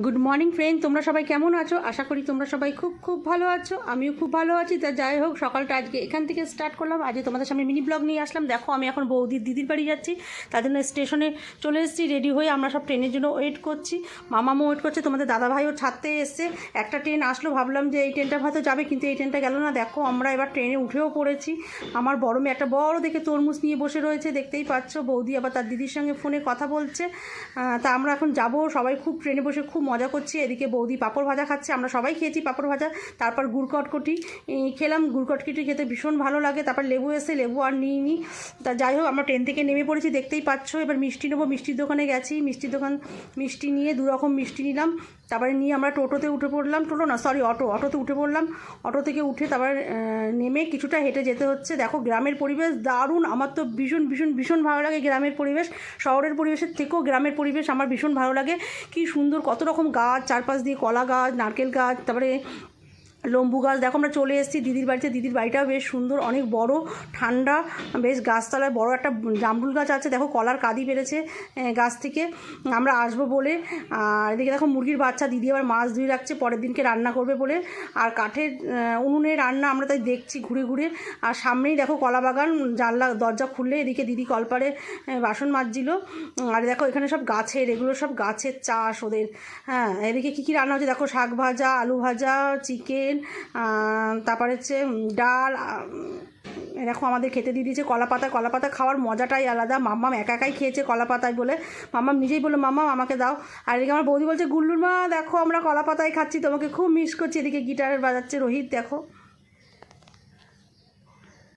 Good morning friend তোমরা সবাই কেমন আছো? আশা করি তোমরা সবাই খুব খুব ভালো আছো। আমিও খুব ভালো আছি। তা যাই হোক, সকালটা আজকে এখান থেকে স্টার্ট করলাম। আজকে তোমাদের সামনে মিনি ব্লগ নিয়ে আসলাম। দেখো, আমি এখন বৌদির দিদির বাড়ি যাচ্ছি। তার জন্য স্টেশনে চলে এসেছি রেডি হয়ে আমরা সব ট্রেনের জন্য ওয়েট করছি। মামামও ওয়েট করছে, তোমাদের দাদাভাইও ছাড়তে এসছে। একটা ট্রেন আসলো, ভাবলাম যে এই ট্রেনটা হয়তো যাবে, কিন্তু এই ট্রেনটা গেল না। দেখো, আমরা এবার ট্রেনে উঠেও পড়েছি। আমার বড় মেয়ে একটা বড় দেখে তরমুজ নিয়ে বসে রয়েছে, দেখতেই পাচ্ছ। বৌদি আবার তার দিদির সঙ্গে ফোনে কথা বলছে। তা আমরা এখন যাব। সবাই খুব ট্রেনে বসে খুব মজা করছি। এদিকে বৌদি পাঁপড় ভাজা খাচ্ছে, আমরা সবাই খেয়েছি পাঁপড় ভাজা। তারপর গুড় কটকটি খেলাম। গুড় কটকটি খেতে ভীষণ ভালো লাগে। তারপর লেবু এসে লেবু আর নিই নি। তা যাই হোক, আমরা ট্রেন থেকে নেমে পড়েছি, দেখতেই পাচ্ছ। এবার মিষ্টি নেব, মিষ্টির দোকানে গেছি। মিষ্টির দোকান, মিষ্টি নিয়ে দু রকম মিষ্টি নিলাম। তারপরে নিয়ে আমরা টোটোতে উঠে পড়লাম। টোটো না সরি অটো, অটোতে উঠে পড়লাম। অটো থেকে উঠে তারপর নেমে কিছুটা হেঁটে যেতে হচ্ছে। দেখো, গ্রামের পরিবেশ দারুণ। আমার তো ভীষণ ভীষণ ভীষণ ভালো লাগে গ্রামের পরিবেশ। শহরের পরিবেশের থেকেও গ্রামের পরিবেশ আমার ভীষণ ভালো লাগে। কি সুন্দর কত রকম গাছ চারপাশ দিয়ে কলা গাছ নারকেল গাছ তারপরে লম্বু গাছ। দেখো আমরা চলে এসেছি দিদির বাড়িতে। দিদির বাড়িটাও বেশ সুন্দর, অনেক বড়, ঠান্ডা, বেশ গাছতলায় বড় একটা জামরুল গাছ আছে। দেখো কলার কাদি বেড়েছে গাছ থেকে। আমরা আসব বলে। আর এদিকে দেখো মুরগির বাচ্চা, দিদি আবার মাছ ধুয়ে রাখছে, পরের দিনকে রান্না করবে বলে। আর কাঠের উনুনে রান্না আমরা তাই দেখছি ঘুরে ঘুরে। আর সামনেই দেখো কলা বাগান, জানলা, দরজা খুললে এদিকে দিদি কলপারে বাসন মাজছিল। আর দেখো এখানে সব গাছের, এগুলো সব গাছের চাষ ওদের। হ্যাঁ এদিকে কী কী রান্না হচ্ছে? দেখো শাক ভাজা, আলু ভাজা, চিকেন তারপরে হচ্ছে ডাল এরকম আমাদের খেতে দিয়ে দিয়েছে কলা পাতা। কলা পাতা খাওয়ার মজাটাই আলাদা। মাম্মাম একা একাই খেয়েছে কলা পাতায় বলে। মাম্মাম নিজেই বলল, মাম্মাম, আমাকে দাও। আর এদিকে আমার বৌদি বলছে, গুল্লুর মা, দেখো আমরা কলা পাতায় খাচ্ছি, তোমাকে খুব মিস করছি। এদিকে গিটারের বাজাচ্ছে রোহিত, দেখো।